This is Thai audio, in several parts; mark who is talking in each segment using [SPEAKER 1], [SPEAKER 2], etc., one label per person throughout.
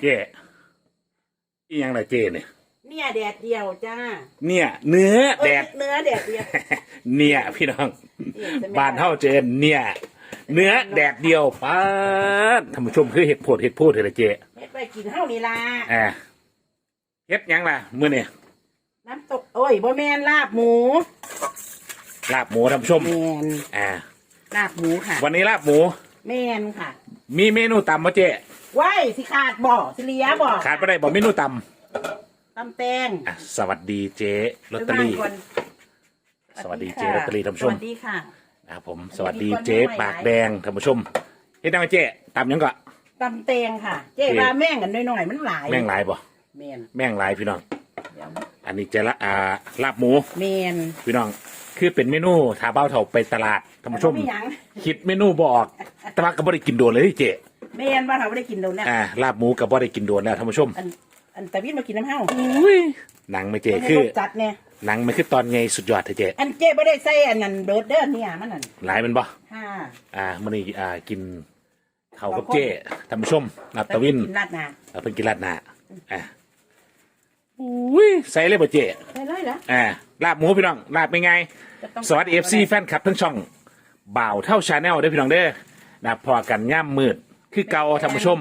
[SPEAKER 1] เจ๊อีหยังล่ะเจ๊เนี่ย
[SPEAKER 2] เนี่ยแดดเดียวจ้า
[SPEAKER 1] เนี่ย เนื้อแดด
[SPEAKER 2] เอ้ยเนื้อแดดเดียว
[SPEAKER 1] เนี่ย พี่น้อง
[SPEAKER 2] เนี่ยจะไม่
[SPEAKER 1] บ้านเท่าเจนเนี่ย เนื้อแดดเดียวป้าดท่านผู้ชมคือเห็ดโพดเห็ดพูดเห็ดละเจ๊
[SPEAKER 2] เฮ็ดไปกินเท่านี้ล่ะ
[SPEAKER 1] อ่าเฮ็ดหยังล่ะมื้อนี่
[SPEAKER 2] น้ำตกโอ้ยบ่แมนลาบหมู
[SPEAKER 1] ลาบหมูท่านผู้ชม
[SPEAKER 2] แมน
[SPEAKER 1] อ่า
[SPEAKER 2] ลาบหมูค่ะ
[SPEAKER 1] วันนี้ลาบหมู
[SPEAKER 2] แมนค่ะ
[SPEAKER 1] มีเมนูตำมาเจ๊
[SPEAKER 2] ไว้สิขาดบ่สิเหลียบ่
[SPEAKER 1] ขาดไปได้บอกเมนูต
[SPEAKER 2] ตำแตงำ
[SPEAKER 1] อะสวัสดีเจ๊ลอตเตอรี่
[SPEAKER 2] ไปบ้านก่อน
[SPEAKER 1] สวัสดีเจ๊ลอตเตอรี่ท่านผู้ชม
[SPEAKER 2] สวัสดีค่ะ
[SPEAKER 1] นะครับผมสวัสดีเจ๊ปากแดงท่านผู้ชมเฮ็ดได้ไหมเจ๊ตำหยังก็
[SPEAKER 2] ตำแตงค่ะ เจ๊
[SPEAKER 1] เจ๊
[SPEAKER 2] ว่าแม่งกันหน่อยๆมันหลาย
[SPEAKER 1] แม่งหลายบ่
[SPEAKER 2] แมน
[SPEAKER 1] แม่งหลายพี่น้อง
[SPEAKER 2] เดี๋ยว
[SPEAKER 1] อันนี้เจะละอ่าลาบหมู
[SPEAKER 2] แมน
[SPEAKER 1] พี่น้อง คือเป็นเมนูถาเบ้าเถาไปตลาดท่านผู้ชม
[SPEAKER 2] แต่บ่หยัง
[SPEAKER 1] คิดเมนูบออกแต่ว่าก็บ่ได้กินโดนเลยเจ๊
[SPEAKER 2] แมนว่าเราไม่ได้กินโดนแล้ว
[SPEAKER 1] อ่าลาบหมูก็บ่ได้กินโดนแล้วท่านผู้ชม
[SPEAKER 2] อันอันแต่วิทย์มากินน้ำเห้า
[SPEAKER 1] หนังไม่เจ๊คือ
[SPEAKER 2] รสจัดเนี่ย
[SPEAKER 1] หนังมันคือตอนไงสุดยอดเถอะเจ๊
[SPEAKER 2] อันเจ๊ไม่ได้ใส่อันนั้นเบิร์ดเด้อเนี่ยมันนั่น
[SPEAKER 1] หลายแมันบ่
[SPEAKER 2] ห้า
[SPEAKER 1] อ่ามื้อนี้อ่ากินข้าวกับเจ๊ท่านผู้ชมนับตะวิน
[SPEAKER 2] กินราดหน้า
[SPEAKER 1] เอาเพิ่นกินราดหน้าอ่าอุ้ยใส่เลยบ่เจ๊
[SPEAKER 2] ใส่เลยเหรอ
[SPEAKER 1] อ่า ลาบหมูพี่น้องลาบเป็นไง
[SPEAKER 2] จะต้อง
[SPEAKER 1] สวัสดีเอฟซีแฟนคลับทั้งช่องบ่าวเท่าชาแนลได้อพี่น้องเด้อนะพอกันย่ำมืด คือเกาท่านผู้ชม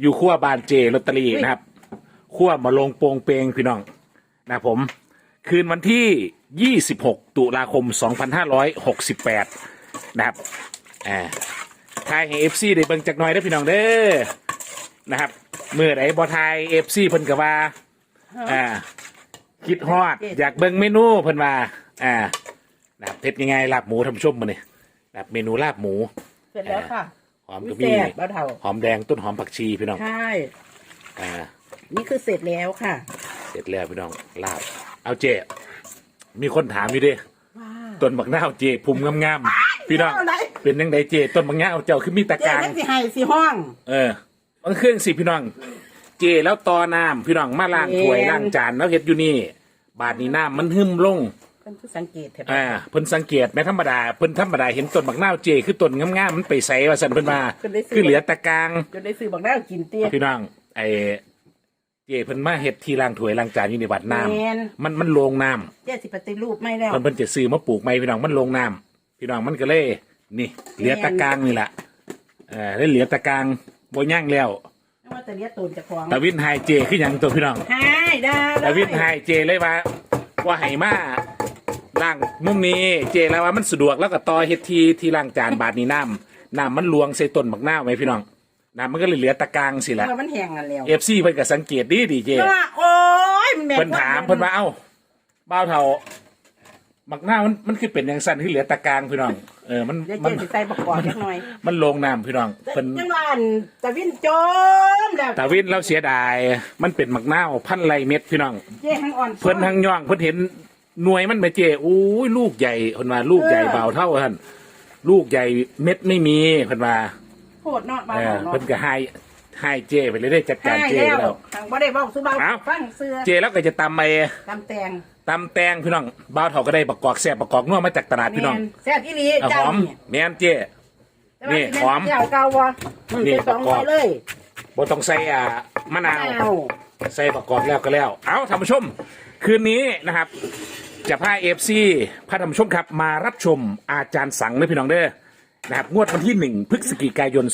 [SPEAKER 1] อยู่ขั้วบานเจลอตเตอรี่นะครับขั้วมาลงโปงเปงพี่น้องนะผม คืนวันที่ 26 ตุลาคม 2568 นะครับอ่าทายให้เอฟซีได้เบิ่งจักหน่อยได้อพี่น้องเด้อนะครับเมื่อไหนบอทายเอฟซีเพิ่นก็ว่าอ่า คิดฮอด อยากเบิ่งเมนูเพิ่นว่าอ่านะครับเพ็ดยังไงลาบหมูทำชุ่มมาเนี่ยนะครับเมนูลาบหมู
[SPEAKER 2] เสร็จแล้วค่ะ
[SPEAKER 1] หอมก
[SPEAKER 2] วิ
[SPEAKER 1] ระ
[SPEAKER 2] เศ
[SPEAKER 1] บี่
[SPEAKER 2] ษบ้าเท่า
[SPEAKER 1] หอมแดงต้นหอมผักชีพี่น้อง
[SPEAKER 2] ใช่
[SPEAKER 1] อ่า
[SPEAKER 2] นี่คือเสร็จแล้วค่ะ
[SPEAKER 1] เสร็จแล้วพี่น้องลาบ เอาเจมีคนถามอยู่เดิ
[SPEAKER 2] ว้า
[SPEAKER 1] ต้นบักนาวเจภูมิงามๆพี่น้อง
[SPEAKER 2] เอาไหน
[SPEAKER 1] เป็นยังไงเจต้นบักนาวเจ้าคือมีตะ
[SPEAKER 2] เจ๊
[SPEAKER 1] การ
[SPEAKER 2] ทั้งสิให้สิห้อง
[SPEAKER 1] เออมันเครื่องสิพี่น้อง เจแล้วตอน้ำพี่น้องมาล้างถ้วย
[SPEAKER 2] เอง
[SPEAKER 1] ล้างจานแล้วเฮ็ดอยู่นี่ บาดนี้น้ำมันหึมลง
[SPEAKER 2] เป็นผู้สังเกตเถอะ
[SPEAKER 1] อ่าเพิ่นสังเกตแม่ธรรมดาเพิ่นธรรมดาเห็นต้นบักนาวเจคือต้นงามๆมันไปใส่ว่าซั่นเพิ่นมาคือเหลือแตะกลาง
[SPEAKER 2] จนได้ซื้อบักน้าวกินเตี้ย
[SPEAKER 1] พี่น้องไอ้เจเพิ่นมาเฮ็ดที่ล้างถ้วยล้างจานอยู่ในวัดน้ำ
[SPEAKER 2] แม่น
[SPEAKER 1] มันมันลงน้ำ
[SPEAKER 2] เจ๊สิปฏิรูปไม่แล้ว
[SPEAKER 1] เพิ่นเพิ่นจะซื้อมาปลูกใหม่พี่น้องมันลงน้ำพี่น้องมันก็เลย นี่ เหลือแตะกลางนี่แหละเออได้เหลือแตะกลางบ่ย่างแล้ว
[SPEAKER 2] ไม่ว่าแต่เลี้ยตูนจะคล้อง
[SPEAKER 1] ตาวินไฮเจคือหยังตัวพี่น้อง
[SPEAKER 2] ใช่ได้
[SPEAKER 1] ตาวินไฮเจเลยว่าว่าให้มาล้างมุมนี้เจแล้วว่ามันสะดวกแล้วก็ต่อเฮ็ดทีที่ล้างจานบาดนี้น้ำน้ำมันลวงใส่ต้นบักนาวไหมพี่น้องน้ำมันก็เลยเหลือตะกลางสิ
[SPEAKER 2] เพ
[SPEAKER 1] ละ
[SPEAKER 2] ราะว่ามันแห้งกันแล้ว
[SPEAKER 1] เอฟซีเพิ่นก็สังเกตดีดีเจ
[SPEAKER 2] ว่าโอ้ยแม่
[SPEAKER 1] เพิ่นถามเพิ่นว่าเอ้าบ้าวเฒ่าบักนาวมันมันคือเป็นอย่างสั้นที่เหลือตะกลางพี่น้อง เออมัน
[SPEAKER 2] เดี๋ยว
[SPEAKER 1] มั
[SPEAKER 2] เจ๊
[SPEAKER 1] น
[SPEAKER 2] สิใส่ประกอบเล็กน้อย
[SPEAKER 1] มันลงน้ำพี่น้องเพิ่น
[SPEAKER 2] ยังว่าอันตะวินจมแล้ว
[SPEAKER 1] ตาวินเราเสียดาย มันเป็นมักนาวพันไรเม็ดพี่น้อง
[SPEAKER 2] เจ๊ทั้งอ่อน
[SPEAKER 1] เพิ่นทั้งย่องเพิ่นเห็นหน่วยมันไปเจอู้ยลูกใหญ่เพิ่นว่าลูกใหญ่เบาเท่าท่านลูกใหญ่เม็ดไม่มีเพิ่นว่า
[SPEAKER 2] โคตรเนาะบ้า
[SPEAKER 1] เออ
[SPEAKER 2] เนาะ
[SPEAKER 1] เพิ่นก็ให้ให้เจไปเลยได้จัดการ
[SPEAKER 2] ให้
[SPEAKER 1] เจ
[SPEAKER 2] แล้ว
[SPEAKER 1] แล้ว
[SPEAKER 2] ทางบ่ได้เว้าสุเบา
[SPEAKER 1] เอ้า
[SPEAKER 2] ฟังเสื้อ
[SPEAKER 1] เจแล้วก็จะตำไป
[SPEAKER 2] ตำแตง
[SPEAKER 1] ตำแตงพี่น้องบ่าวเฒ่าก็ได้ประกอบแซ่บประกอบนัวมาจากตลาดพี่น้อง
[SPEAKER 2] แม่แซ่บอีหลี
[SPEAKER 1] เอาห
[SPEAKER 2] เจ้า
[SPEAKER 1] อม
[SPEAKER 2] นี่
[SPEAKER 1] แม่นเจ
[SPEAKER 2] แต่ว่า
[SPEAKER 1] นี่
[SPEAKER 2] สิ
[SPEAKER 1] หอม
[SPEAKER 2] แนเจ้าเก่าบ่มัน
[SPEAKER 1] นี่
[SPEAKER 2] เป็นสอง
[SPEAKER 1] ประกอบ
[SPEAKER 2] ไว้เลย
[SPEAKER 1] บ่ต้องใส่อ่ามะนาว
[SPEAKER 2] เอา
[SPEAKER 1] ใส่ประกอบแล้วก็แล้ว เอาท่านผู้ชม คืนนี้นะครับ จะพาเอฟซีพาท่านผู้ชมครับ มารับชมอาจารย์สังเลยพี่น้องเด้อนะครับ งวดวันที่หนึ่งพฤศจิกายน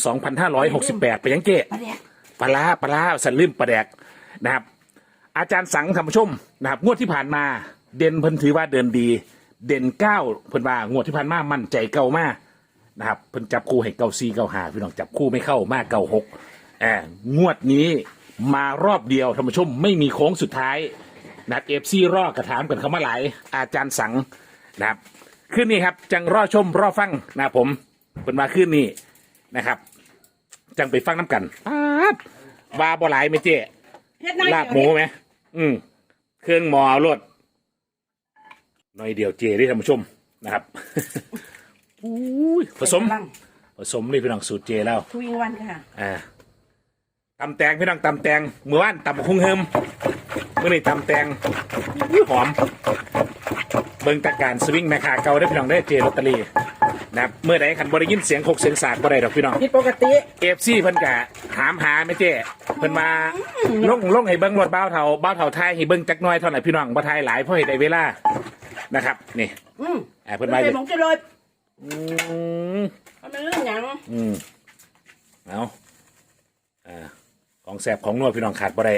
[SPEAKER 1] 2568 ไปยังเกะ
[SPEAKER 2] ปลาแดก
[SPEAKER 1] ปลาร้าปลาร้าสันลืมปลาแดกนะครับ อาจารย์สังท่านผู้ชมนะครับงวดที่ผ่านมา เด่นเพิ่นถือว่าเดินดี เด่นเก้าเพิ่นว่างวดที่ผ่านมามั่นใจเก้ามากนะครับเพิ่นจับคู่ให้เก้าซีเก้าหาพี่น้องจับคู่ไม่เข้ามากเก้าหกแอบงวดนี้มารอบเดียวท่านผู้ชมไม่มีโค้งสุดท้ายนัดเอฟซีรอกระถามกันเข้ามาหลายอาจารย์สังนะครับขึ้นนี้ครับจังรอชมรอฟังนะครับผมเป็นมาขึ้นนี้นะครับ จังไปฟังน้ำกันป๊าดว่าบ่หลายไหมเจ๊
[SPEAKER 2] เฮ็ดน้อย
[SPEAKER 1] ลาบหมูไหม อืมเครื่องหมอเอารดหน้อยเดียวเจได้ท่านผู้ชมนะครับอุ้ยผสม
[SPEAKER 2] กำลัง
[SPEAKER 1] ผสมนี่พี่น้องสูตรเจแล้ว
[SPEAKER 2] ทุยวันค่ะ
[SPEAKER 1] อ่าตำแตงพี่น้องตำแตงเมื่อวานตำบักคุ้งเฮิมเมื่อนี้ตำแตงอุ๊ยหอม เบิ่งตะการสวิงแม่ค้าเก่าได้อพี่น้องได้อเจลอตเตอรี่ นะครับเมื่อใดขันบริยินเสียงโคกเสียงสากบ่ได้ดอกพี่น้อง
[SPEAKER 2] ผิดปกติ
[SPEAKER 1] เอฟซีเพิ่นกะถามหาแม่เจ้เพิ่นมาลงลงให้เบิ่งรถบ้าวเฒ่าบ้าวเฒ่าไทยให้เบิ่งจักหน้อยเท่าไหร่พี่น้องบ่ทายหลายเพราะให้ได้เวลานะครับนี่
[SPEAKER 2] อืม
[SPEAKER 1] อ่าเพิ่น
[SPEAKER 2] ไม่
[SPEAKER 1] มา
[SPEAKER 2] ใช่ผงชูรส
[SPEAKER 1] อืม
[SPEAKER 2] มันเป็นเรื่องหยัง
[SPEAKER 1] อืมเอาอ่าของแสบของนวดพี่น้องขาดบ่ได้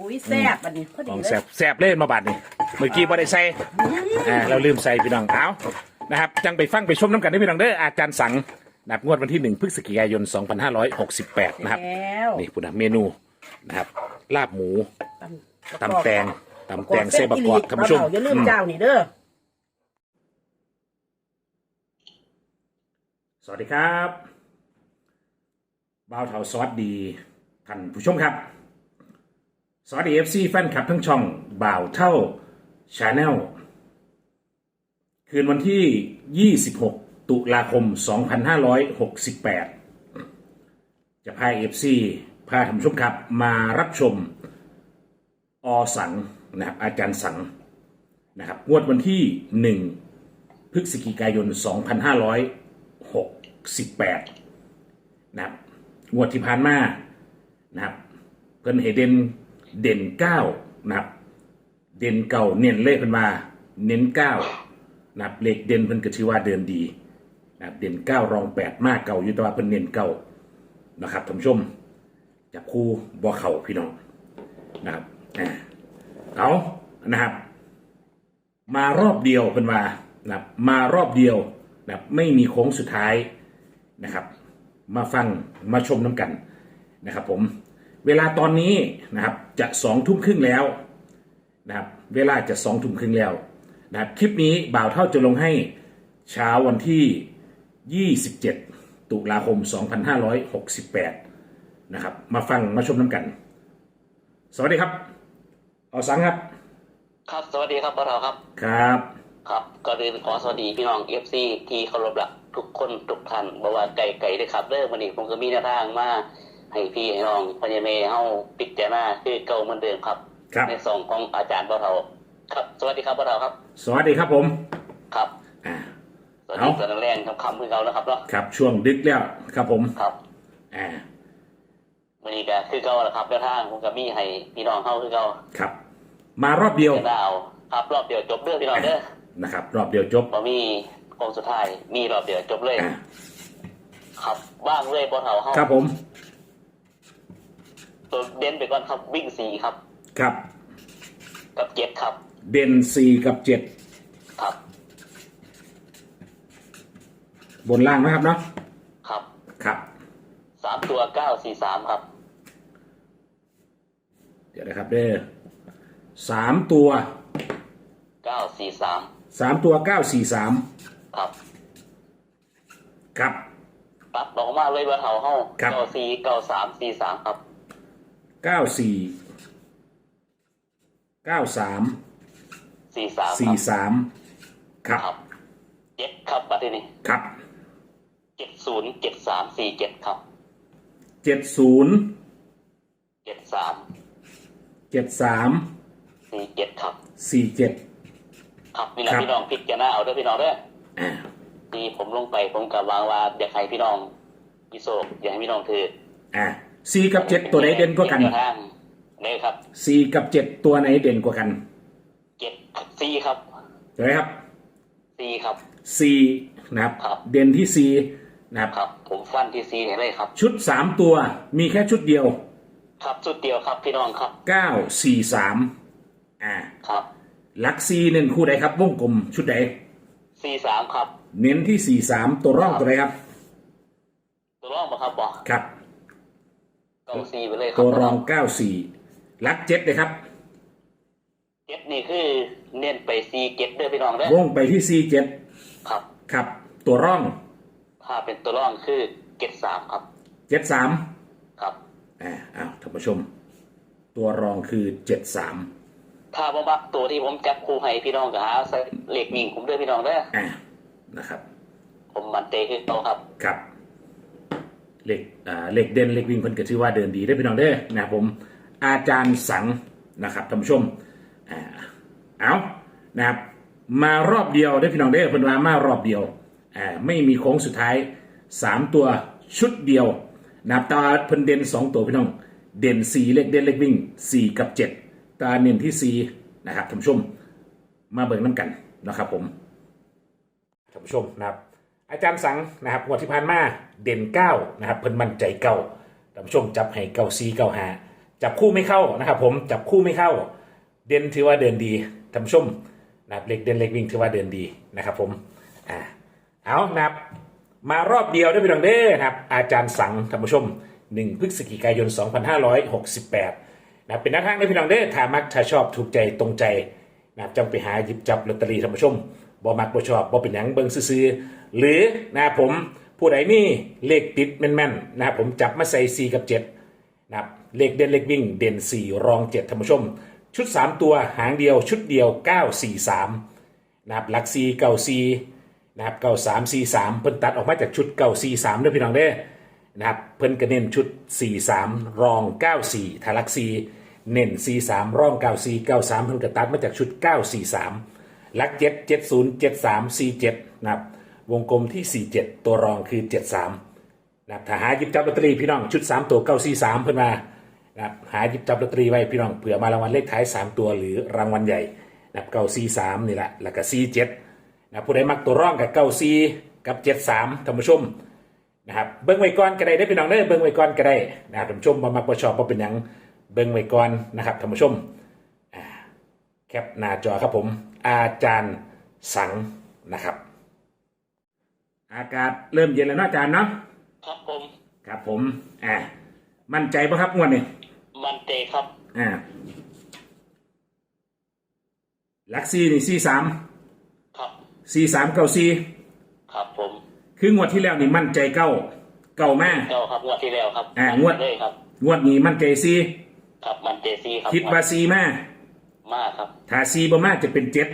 [SPEAKER 2] อุ้ยแซ่บอันนี้พอ
[SPEAKER 1] ข
[SPEAKER 2] ดี
[SPEAKER 1] อง
[SPEAKER 2] เล
[SPEAKER 1] แส
[SPEAKER 2] ย
[SPEAKER 1] บแสบเล่นมาบัดนี่เมื่อกี้บ่ได้ใส่อ่าเราลืมใส่พี่น้องเอา นะครับจังไปฟังไปชมน้ำกันได้พี่น้องเด้ออาจารย์สังนับงวดวันที่หนึ่งพฤศจิกายน 2568 นะครับ
[SPEAKER 2] แล้ว
[SPEAKER 1] นี่พุ่นนะเมนูนะครับลาบหมู
[SPEAKER 2] ตำ
[SPEAKER 1] ตำแตงตำแตงเซบักกอดท่านผู้ชม
[SPEAKER 2] อย่าลืม
[SPEAKER 1] อืม
[SPEAKER 2] เจ้านี่เด้อ
[SPEAKER 1] สวัสดีครับบ่าวเทาซอสดีท่านผู้ชมครับ สวัสดีเอฟซีแฟนคลับทั้งช่องบ่าวเท่าชาแนล คืนวันที่ 26 ตุลาคม 2568 จะพาเอฟซีพาท่านชมครับ มารับชม อสังนะครับอาจารย์สังนะครับงวดวันที่ 1 พฤศจิกายน 2568 นะครับงวดที่ผ่านมานะครับเพิ่นให้เด่นเด่นเก้านะครับ เด่นเก่าเน้นเลขเพิ่นมาเน้นเก้า นะครับเลขเด่นเพิ่นก็ชื่อว่าเดินดีนะครับเด่นเก้ารองแปดมากเก่าอยู่แต่ว่าเพิ่นเน้นเก้านะครับท่านผู้ชมจับคู่บ่อเข่าพี่น้องนะครับอ่าเอานะครับ มารอบเดียวเป็นว่านะครับมารอบเดียวนะครับไม่มีโค้งสุดท้ายนะครับ มาฟังมาชมน้ำกันนะครับ ผมเวลาตอนนี้นะครับจะสองทุ่มครึ่งแล้วนะครับ เวลาจะสองทุ่มครึ่งแล้ว นะครับคลิปนี้บ่าวเท่าจะลงให้เช้าวันที่ 27 ตุลาคม 2568 นะครับ มาฟังมาชมน้ำกัน สวัสดีครับเอาสังครับ
[SPEAKER 3] ครับ สวัสดีครับพวกเราครับ
[SPEAKER 1] ครับ
[SPEAKER 3] ครับก็เรียนขอสวัสดีพี่น้องเอฟซีที่เคารพรักทุกคนทุกท่านบอกว่าไก่ไก่ด้วยครับเริ่มวันนี้ผมก็มีแนวทางมาให้พี่ให้น้องพญาเมย์เฮาปิจารณาคือเก่าเหมือนเดิมครับ
[SPEAKER 1] ครับ
[SPEAKER 3] ในสองของอาจารย์พวกเรา ครับสวัสดีครับพวกเราครับ
[SPEAKER 1] สวัสดีครับผม
[SPEAKER 3] ครับ
[SPEAKER 1] อ่า
[SPEAKER 3] สวัสดี
[SPEAKER 1] เอา
[SPEAKER 3] ตอนแรงคำๆคือเรานะครับเนาะ
[SPEAKER 1] ครับ ช่วงดึกแล้วครับผม
[SPEAKER 3] ครับ
[SPEAKER 1] อ่า
[SPEAKER 3] วันนี้ก็คือเก่าแหละครับแนวทางผมก็มีให้พี่น้องเฮาคือเก่า
[SPEAKER 1] ครับ มารอบเดียว
[SPEAKER 3] เดี๋ยวเอาครับ รอบเดียวจบเรื่องพี่น้องเด้อ
[SPEAKER 1] นะครับ รอบเดียวจบ
[SPEAKER 3] พอมีโค้งสุดท้ายมีรอบเดียวจบเลย
[SPEAKER 1] อ่า
[SPEAKER 3] ครับบ้างเลยพวกเราเฮา
[SPEAKER 1] ครับผม
[SPEAKER 3] ตัวเด่นไปก่อนครับวิ่งสี่ครับ
[SPEAKER 1] ครับ
[SPEAKER 3] กับเจ็ดครับ
[SPEAKER 1] เด่นสี่กับเจ็ด
[SPEAKER 3] ครับ
[SPEAKER 1] บนล่างนะครับเนาะ
[SPEAKER 3] ครับ
[SPEAKER 1] ครับ
[SPEAKER 3] สามตัวเก้าสี่สามครับ
[SPEAKER 1] เดี๋ยวนะครับเด้อสามตัว
[SPEAKER 3] เก้าสี่สาม
[SPEAKER 1] สามตัวเก้าสี่สาม
[SPEAKER 3] ครับ
[SPEAKER 1] ครับ
[SPEAKER 3] ตัดออกมาเลยว่าเท่าห้า
[SPEAKER 1] ครับ
[SPEAKER 3] เก้าสี่เก้าสามสี่สามครับ
[SPEAKER 1] เก้าสี่เก้าสาม
[SPEAKER 3] สี่สาม
[SPEAKER 1] สี่สามครับ
[SPEAKER 3] ครับเจ็ดครับบัดนี้
[SPEAKER 1] ครับ
[SPEAKER 3] เจ็ดศูนย์เจ็ดสามสี่เจ็ดครับ
[SPEAKER 1] เจ็ดศูนย์
[SPEAKER 3] เจ็ดสาม
[SPEAKER 1] เจ็ดสาม
[SPEAKER 3] สี่เจ็ดครับ
[SPEAKER 1] สี่เจ็ด
[SPEAKER 3] ครับนี่แหละ
[SPEAKER 1] ครับ
[SPEAKER 3] พี่น้องพิจารณาเอาด้วยพี่น้องเด้อ
[SPEAKER 1] อ่า
[SPEAKER 3] ที่ผมลงไปผมกับวางว่าอยากให้พี่น้องพี่โศกอยากให้พี่น้องถือ
[SPEAKER 1] อ่าสี่กับเจ็ดตัวไหนเด่นกว่ากัน
[SPEAKER 3] แวทางเลยครับ
[SPEAKER 1] สี่กับเจ็ดตัวไหนเด่นกว่ากัน
[SPEAKER 3] เจ็ดสี่ครับ
[SPEAKER 1] เห็นไหมครับ
[SPEAKER 3] สี่ครับ
[SPEAKER 1] สี่นะครับ
[SPEAKER 3] ครับ
[SPEAKER 1] เด่นที่สี่นะครับ
[SPEAKER 3] ครับ ผมฟันที่สี่ให้เลยครับ
[SPEAKER 1] ชุดสามตัวมีแค่ชุดเดียว
[SPEAKER 3] ครับสุดเดียวครับพี่น้องครับ
[SPEAKER 1] เก้าสี่สามอ่า
[SPEAKER 3] ครับ
[SPEAKER 1] หลักซีเน้นคู่ใดครับวงกลมชุดใด
[SPEAKER 3] สี่สามครับ
[SPEAKER 1] เน้นที่สี่สามตัวร่องตัวใดครับ
[SPEAKER 3] ตัวรองมาครับบอ
[SPEAKER 1] ครับ
[SPEAKER 3] เก้าสี่ไปเลยครับ
[SPEAKER 1] ตัวรองเก้าสี่หลักเจ็ดเลยครับ
[SPEAKER 3] เจ็ดนี่คือเน้นไปสี่เจ็ดเด้อพี่น้องเด้อ
[SPEAKER 1] วงไปที่สี่เจ็ด
[SPEAKER 3] ครับ
[SPEAKER 1] ครับ ตัวร่อง
[SPEAKER 3] ถ้าเป็นตัวรองคือเจ็ดสามครับ
[SPEAKER 1] เจ็ดสาม
[SPEAKER 3] ครับ
[SPEAKER 1] อ่าอ้าวท่านผู้ชม ตัวรองคือเจ็ดสาม
[SPEAKER 3] ถ้าบ่มักตัวที่ผมจับคู่ให้พี่น้องก็หาใส่เหล็กวิ่งผมเด้อพี่น้องเด้อ
[SPEAKER 1] อ่านะครับ
[SPEAKER 3] ผมมันเตคือเขาครับ
[SPEAKER 1] ครับเหล็กอ่าเหล็กเด่นเหล็กวิ่งเพิ่นก็ชื่อว่าเดินดีได้อพี่น้องเด้อนะครับผมอาจารย์สังนะครับท่านผู้ชมอ่า เอานะครับมารอบเดียวได้พี่น้องเด้เพิ่นว่ามารอบเดียวไม่มีโค้งสุดท้ายสามตัวชุดเดียวนะครับตาเพิ่นเด่นสองตัวพี่น้องเด่นสี่เลขเด่นเลขวิ่งสี่กับเจ็ดตาเน้นที่สี่นะครับท่านผู้ชมมาเบิ่งน้ำกันนะครับผมท่านผู้ชมนะครับอาจารย์สังนะครับงวดที่ผ่านมาเด่นเก้านะครับเพิ่นมั่นใจเก้าท่านผู้ชมจับให้เก้าซีเก้าหาจับคู่ไม่เข้านะครับผมจับคู่ไม่เข้า เด่นถือว่าเดินดีท่านผู้ชมนะครับเล็กเด่นเล็กวิ่งถือว่าเดินดีนะครับผมอ่าเอานะครับมารอบเดียวได้ไปดังเด้นะครับ อาจารย์สังท่านผู้ชม 1 พฤศจิกายน 2568นะครับเป็นหน้าทางได้พี่น้องเด้อถ้ามักถ้าชอบถูกใจตรงใจนะครับจงไปหาหยิบจับลอตเตอรี่ท่านผู้ชมบ่มักบ่ชอบบ่เป็นหยังเบิ่งซื่อๆหรือนะครับผมผู้ใดมีเลขติดแม่นๆนะครับผมจับมาใส่ 4 กับ 7นะครับเลขเด่นเลขวิ่งเด่น 4 รอง 7ท่านผู้ชม ชุด 3 ตัวหางเดียวชุดเดียว 9 4 3นะครับหลัก4 9 4นะครับ9 3 4 3เพิ่นตัดออกมาจากชุด9 4 3ด้วยพี่น้องเด้นะครับเพิ่นก็เน้นชุด 4 3 รอง 9 4ถ้าลัก4เน้น 4 3 รอง 9 4 9 3 เพิ่นก็ตัดมาจากชุด 9 4 3หลัก 7 7 0 7 3 4 7นะครับวงกลมที่ 4 7 ตัวรองคือ 7 3นะครับถ้าหาหยิบจับลอตเตอรี่พี่น้องชุด 3 ตัว 943 เพิ่นมา นะครับหาหยิบจับลอตเตอรี่ไว้พี่น้องเผื่อมารางวัลเลขท้าย 3 ตัวหรือรางวัลใหญ่นะครับ943นี่แหละแล้วก็47นะครับผู้ใดมักตัวร่องกับ94กับ73ท่านผู้ชมนะครับเบิ่งไว้ก่อนก็ได้ได้อพี่น้องเด้อเบิ่งไว้ก่อนก็ได้นะครับท่านผู้ชมบ่มักบ่ชอบบ่เป็นหยังเบิ่งไว้ก่อนนะครับท่านผู้ชมอ่าแคปหน้าจอครับผม อาจารย์สังนะครับ อากาศเริ่มเย็นแล้วเนาะอาจารย์เนาะ
[SPEAKER 3] ครับผม
[SPEAKER 1] ครับผมอ่ามั่นใจปะครับงวดนี้
[SPEAKER 3] มันเจครับ
[SPEAKER 1] อ่าลักซี่นี่ซีสาม
[SPEAKER 3] ครับ
[SPEAKER 1] ซีสามเก้าซี
[SPEAKER 3] ครับผม
[SPEAKER 1] คืองวดที่แล้วนี่มั่นใจเก้าเก้าแม่
[SPEAKER 3] เจ้าครับงวดที่แล้วครับ
[SPEAKER 1] อ่างวด
[SPEAKER 3] เลยครับ
[SPEAKER 1] งวดนี้มั่นใจซี
[SPEAKER 3] ครับมั่นเจซีครับ
[SPEAKER 1] คิดว่าซีแม่
[SPEAKER 3] มากครับ
[SPEAKER 1] ถ้าซีบ่มากจะเป็นเจ็ด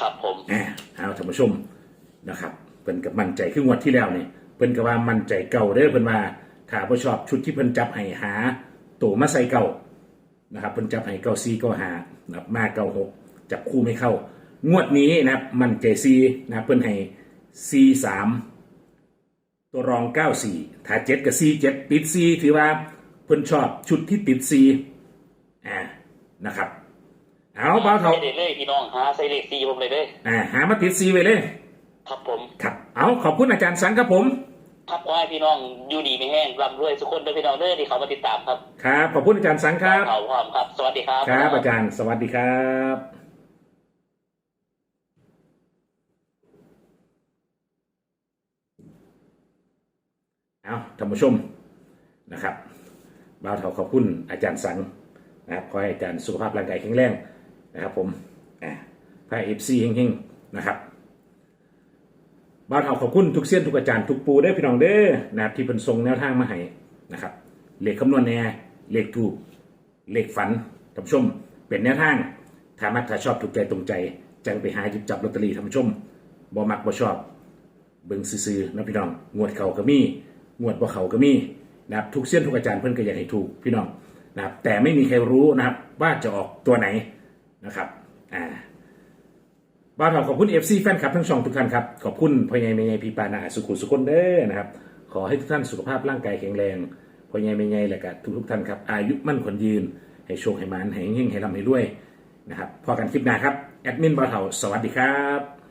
[SPEAKER 3] ครับผม
[SPEAKER 1] อ่าเอาท่านผู้ชมนะครับเพิ่นกับมั่นใจคืองวดที่แล้วนี่เพิ่นก็ว่ามั่นใจเก่าเด้อเพิ่นว่าถ้าบ่ชอบชุดที่เพิ่นจับให้หา ตัวมาใส่เก่านะครับเพิ่นจับให้เก่าซีเก็หานะครับมาเก่าหกจับคู่ไม่เข้า งวดนี้นะครับมั่นใจซีนะครับเพิ่นให้ซีสามตัวรองเก้าสี่ถ้าเจ็ดกับซีเจ็ดติดซีถือว่าเพิ่นชอบชุดที่ติดซีอ่านะครับเอาเบาเถา
[SPEAKER 3] ใส่เลยพี่น้องหาใส่เลขซีผมเลยเด้อ
[SPEAKER 1] อ่าหามาติดซีไว้เลย
[SPEAKER 3] ครับผม
[SPEAKER 1] ครับเอาขอบคุณอาจารย์สังครับผม
[SPEAKER 3] ครับขอให้พี่น้องอยู่ดีไม่แห้งร่ำรวยทุกคนด้วยพี่น้องเด้อที่เขามาติดตามครับ
[SPEAKER 1] ครับขอบคุณอาจารย์สังครับ
[SPEAKER 3] เขาพร้อมครับ สวัสดีครับ
[SPEAKER 1] ครับ อาจารย์สวัสดีครับเอาท่านผู้ชมนะครับบ่าวเถาขอบคุณอาจารย์สังนะครับขอให้อาจารย์สุขภาพร่างกายแข็งแรงนะครับ ผมอ่าพายเอฟซีเฮงๆนะครับ บ่าวเถาขอบคุณทุกเสี้ยนทุกอาจารย์ทุกปูได้พี่น้องเด้อนะครับที่เป็นทรงแนวทางมาให้นะครับเลขคำนวณแน่เลขถูกเลขฝันท่านผู้ชม เป็นแนวทางถ้ามักถ้าชอบถูกใจตรงใจ จังไปหาหยิบจับลอตเตอรี่ท่านผู้ชมบ่มักบ่ชอบ เบิ่งซื่อๆนะพี่น้องงวดเขาก็มีงวดบ่เขาก็มีนะครับทุกเสี้ยนทุกอาจารย์เพิ่นก็อยากให้ถูกพี่น้องนะครับแต่ไม่มีใครรู้นะครับว่าจะออกตัวไหนนะครับอ่า บ้านเราขอบคุณ FC แฟนคลับทั้งช่องทุกท่านครับ ขอบคุณพ่อใหญ่แม่ใหญ่พี่ปานาสุขุสุขคนเด้อนะครับ ขอให้ทุกท่านสุขภาพร่างกายแข็งแรงพ่อใหญ่แม่ใหญ่และก็ทุกทุกท่านครับ อายุมั่นขวัญยืน ให้โชคให้มันให้เฮงให้ร่ำให้รวยนะครับพอกันคลิปหน้าครับ แอดมินบ้านเราสวัสดีครับ